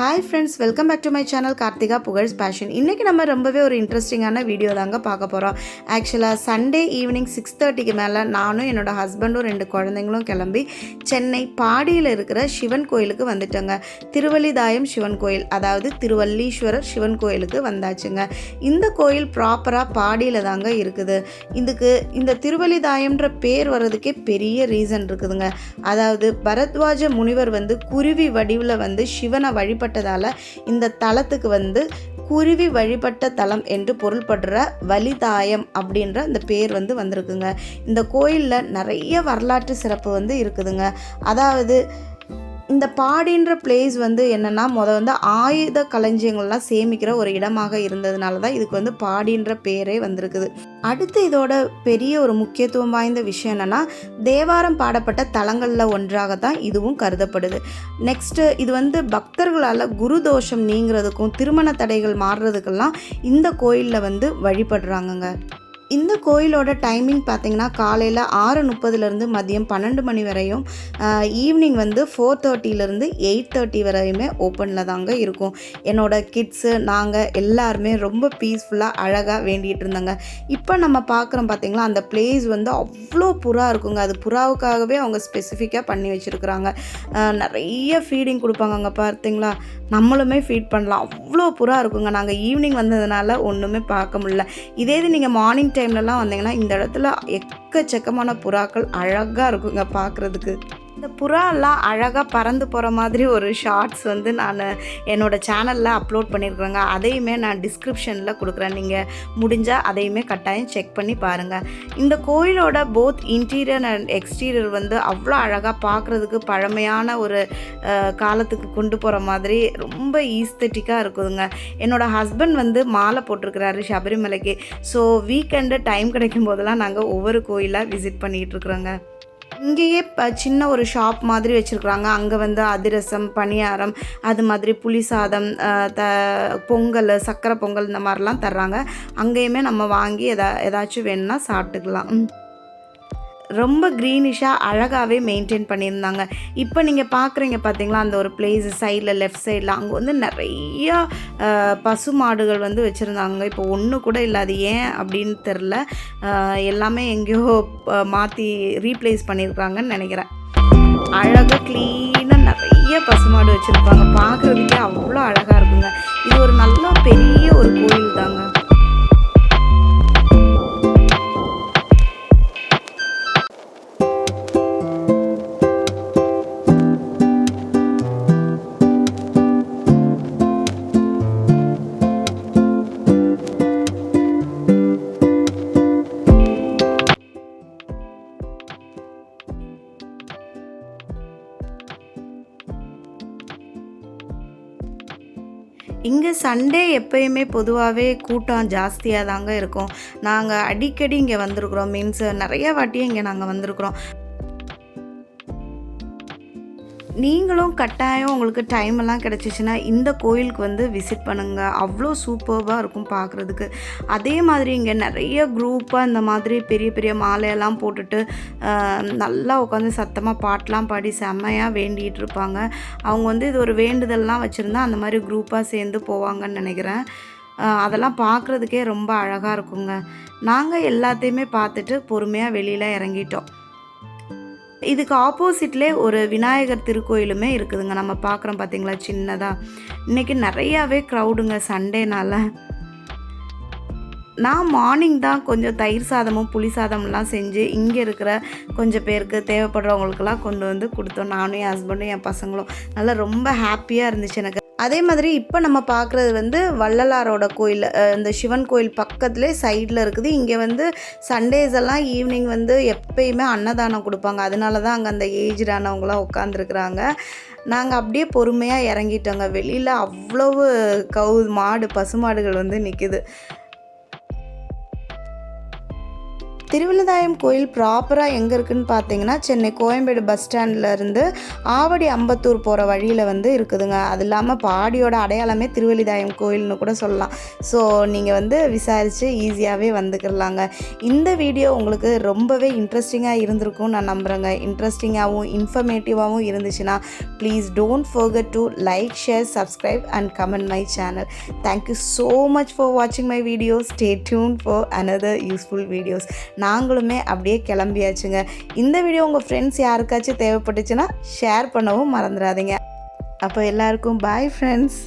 Hi friends welcome back to my channel Karthika Pugazh's fashion இன்றைக்கி நம்ம ரொம்பவே ஒரு இன்ட்ரெஸ்டிங்கான வீடியோ தாங்க பார்க்க போகிறோம் ஆக்சுவலாக சண்டே ஈவினிங் சிக்ஸ் தேர்ட்டிக்கு மேலே நானும் என்னோட ஹஸ்பண்டும் ரெண்டு குழந்தைங்களும் கிளம்பி சென்னை பாடியில் இருக்கிற சிவன் கோயிலுக்கு வந்துட்டோங்க. திருவள்ளிதாயம் சிவன் கோயில் அதாவது திருவல்லீஸ்வரர் சிவன் கோயிலுக்கு வந்தாச்சுங்க. இந்த கோயில் ப்ராப்பராக பாடியில் தாங்க இருக்குது. இதுக்கு இந்த திருவள்ளிதாயம்ன்ற பேர் வர்றதுக்கே பெரிய ரீசன் இருக்குதுங்க. அதாவது பரத்வாஜ முனிவர் வந்து குருவி வடிவில் வந்து சிவனை வழிபட்டதால் இந்த தலத்துக்கு வந்து குருவி வழிபட்ட தலம் என்று பொருள்படுற வலிதாயம் அப்படின்ற இந்த பேர் வந்து வந்திருக்குங்க. இந்த கோயிலில் நிறைய வரலாற்று சிறப்பு வந்து இருக்குதுங்க. அதாவது இந்த பாடின்ற பிளேஸ் வந்து என்னென்னா முத வந்து ஆயுத களஞ்சியங்கள்லாம் சேமிக்கிற ஒரு இடமாக இருந்ததுனால தான் இதுக்கு வந்து பாடின்ற பேரே வந்திருக்குது. அடுத்து இதோட பெரிய ஒரு முக்கியத்துவம் வாய்ந்த விஷயம் என்னென்னா தேவாரம் பாடப்பட்ட தலங்களில் ஒன்றாக தான் இதுவும் கருதப்படுது. நெக்ஸ்ட்டு இது வந்து பக்தர்களால் குரு தோஷம் நீங்கிறதுக்கும் திருமண தடைகள் மாறுறதுக்கெல்லாம் இந்த கோயிலில் வந்து வழிபடுறாங்கங்க. இந்த கோயிலோட டைமிங் பார்த்தீங்கன்னா காலையில் ஆறு முப்பதுலேருந்து மதியம் பன்னெண்டு மணி வரையும் ஈவினிங் வந்து ஃபோர் தேர்ட்டிலேருந்து எயிட் தேர்ட்டி வரையுமே ஓப்பனில் தாங்க இருக்கும். என்னோடய கிட்ஸு நாங்கள் எல்லாருமே ரொம்ப பீஸ்ஃபுல்லாக அழகாக வேண்டிகிட்டு இருந்தாங்க. இப்போ நம்ம பார்க்குறோம் பார்த்திங்களா அந்த பிளேஸ் வந்து அவ்வளோ புறா இருக்குங்க. அது புறாவுக்காகவே அவங்க ஸ்பெசிஃபிக்காக பண்ணி வச்சுருக்குறாங்க. நிறைய ஃபீடிங் கொடுப்பாங்க அங்கே பார்த்தீங்களா நம்மளுமே ஃபீட் பண்ணலாம். அவ்வளோ புறா இருக்குங்க. நாங்கள் ஈவினிங் வந்ததுனால ஒன்றுமே பார்க்க முடியல. இதே இது நீங்கள் மார்னிங் டைம்லலாம் வந்தீங்கன்னா இந்த இடத்துல எக்கச்சக்கமான புறாக்கள் அழகாக இருக்குங்க பார்க்குறதுக்கு இந்த புறாலாம் அழகாக பறந்து போகிற மாதிரி ஒரு ஷார்ட்ஸ் வந்து நான் என்னோடய சேனலில் அப்லோட் பண்ணியிருக்கிறேங்க அதையுமே நான் டிஸ்கிரிப்ஷனில் கொடுக்குறேன். நீங்கள் முடிஞ்சால் அதையுமே கட்டாயம் செக் பண்ணி பாருங்கள் இந்த கோயிலோட போத் இன்டீரியர் அண்ட் எக்ஸ்டீரியர் வந்து அவ்வளோ அழகாக பார்க்குறதுக்கு பழமையான ஒரு காலத்துக்கு கொண்டு போகிற மாதிரி ரொம்ப ஈஸ்தட்டிக்காக இருக்குதுங்க. என்னோடய ஹஸ்பண்ட் வந்து மாலை போட்டிருக்கிறாரு சபரிமலைக்கு. ஸோ வீக்கெண்டு டைம் கிடைக்கும் போதெல்லாம் நாங்கள் ஒவ்வொரு கோயிலாக விசிட் பண்ணிகிட்டு இருக்கிறோங்க. இங்கேயே சின்ன ஒரு ஷாப் மாதிரி வச்சுருக்குறாங்க. அங்கே வந்து அதிரசம் பணியாரம் அது மாதிரி புளி சாதம் த பொங்கல் சக்கரை பொங்கல் இந்த மாதிரிலாம் தர்றாங்க. அங்கேயுமே நம்ம வாங்கி எதா ஏதாச்சும் வேணும்னா சாப்பிட்டுக்கலாம். ம். ரொம்ப க்ரீனிஷாக அழகாகவே மெயின்டைன் பண்ணியிருந்தாங்க. இப்போ நீங்கள் பார்க்குறீங்க பார்த்தீங்களா அந்த ஒரு பிளேஸ் சைடில் லெஃப்ட் சைடில் அங்கே வந்து நிறையா பசு மாடுகள் வந்து வச்சுருந்தாங்க. இப்போ ஒன்று கூட இல்லாது ஏன் அப்படின்னு தெரில எல்லாமே எங்கேயோ மாற்றி ரீப்ளேஸ் பண்ணியிருக்காங்கன்னு நினைக்கிறேன். அழகாக க்ளீனாக நிறைய பசுமாடு வச்சுருப்பாங்க. பார்க்குறதுக்கே அவ்வளோ அழகாக இருக்குங்க. இது ஒரு இங்கே சண்டே எப்பயுமே பொதுவாகவே கூட்டம் ஜாஸ்தியாக தாங்க இருக்கும். நாங்கள் அடிக்கடி இங்கே வந்திருக்கிறோம். மீன்ஸ் நிறைய வாட்டியும் இங்கே நாங்கள் வந்திருக்கிறோம். நீங்களும் கட்டாயம் உங்களுக்கு டைம் எல்லாம் கிடச்சிச்சின்னா இந்த கோயிலுக்கு வந்து விசிட் பண்ணுங்கள் அவ்வளோ சூப்பர்வாக இருக்கும் பார்க்குறதுக்கு. அதே மாதிரி இங்கே நிறைய குரூப்பாக இந்த மாதிரி பெரிய பெரிய மாலையெல்லாம் போட்டுட்டு நல்லா உட்காந்து சத்தமாக பாட்டெலாம் பாடி செம்மையாக வேண்டிகிட்டு இருப்பாங்க. அவங்க வந்து இது ஒரு வேண்டுதல்லாம் வச்சுருந்தா அந்த மாதிரி குரூப்பாக சேர்ந்து போவாங்கன்னு நினைக்கிறேன். அதெல்லாம் பார்க்குறதுக்கே ரொம்ப அழகாக இருக்குங்க. நாங்கள் எல்லாத்தையுமே பார்த்துட்டு பொறுமையாக வெளியில் இறங்கிட்டோம். இதுக்கு ஆப்போசிட்லே ஒரு விநாயகர் திருக்கோயிலுமே இருக்குதுங்க. நம்ம பார்க்குறோம் பார்த்தீங்களா சின்னதாக இன்றைக்கி நிறையாவே க்ரௌடுங்க சண்டேனால. நான் மார்னிங் தான் கொஞ்சம் தயிர் சாதமும் புளி சாதம்லாம் செஞ்சு இங்கே இருக்கிற கொஞ்சம் பேருக்கு தேவைப்படுறவங்களுக்கெல்லாம் கொண்டு வந்து கொடுத்தோம். நானும் என் ஹஸ்பண்டும் என் பசங்களும். நல்லா ரொம்ப ஹாப்பியாக இருந்துச்சு எனக்கு. அதே மாதிரி இப்போ நம்ம பார்க்குறது வந்து வள்ளலாரோட கோயில் இந்த சிவன் கோயில் பக்கத்துலேயே சைடில் இருக்குது. இங்கே வந்து சண்டேஸ் எல்லாம் ஈவினிங் வந்து எப்பயுமே அன்னதானம் கொடுப்பாங்க. அதனால தான் அங்கே அந்த ஏஜ்டானவங்களாம் உட்காந்துருக்குறாங்க நாங்கள் அப்படியே பொறுமையாக இறங்கிட்டோங்க. வெளியில் அவ்வளவு கவு மாடு பசுமாடுகள் வந்து நிற்கிது திருவிழதாயம் கோயில் ப்ராப்பராக எங்கே இருக்குதுன்னு பார்த்தீங்கன்னா சென்னை கோயம்பேடு பஸ் ஸ்டாண்ட்லேருந்து ஆவடி அம்பத்தூர் போகிற வழியில் வந்து இருக்குதுங்க. அது இல்லாமல் பாடியோட அடையாளமே திருவள்ளிதாயம் கோயில்னு கூட சொல்லலாம். ஸோ நீங்கள் வந்து விசாரித்து ஈஸியாகவே வந்துக்கிறலாங்க இந்த வீடியோ உங்களுக்கு ரொம்பவே இன்ட்ரெஸ்டிங்காக இருந்திருக்கும் நான் நம்புகிறேங்க இன்ட்ரெஸ்டிங்காகவும் இன்ஃபர்மேட்டிவாகவும் இருந்துச்சுன்னா please don't forget to like share subscribe and comment my channel thank you so much for வாட்சிங் my videos stay tune for another useful videos நாங்களுமே அப்படியே கிளம்பியாச்சுங்க. இந்த வீடியோ உங்கள் ஃப்ரெண்ட்ஸ் யாருக்காச்சும் தேவைப்பட்டுச்சுன்னா ஷேர் பண்ணவும் மறந்துடாதீங்க. அப்போ எல்லாருக்கும் பாய் ஃப்ரெண்ட்ஸ்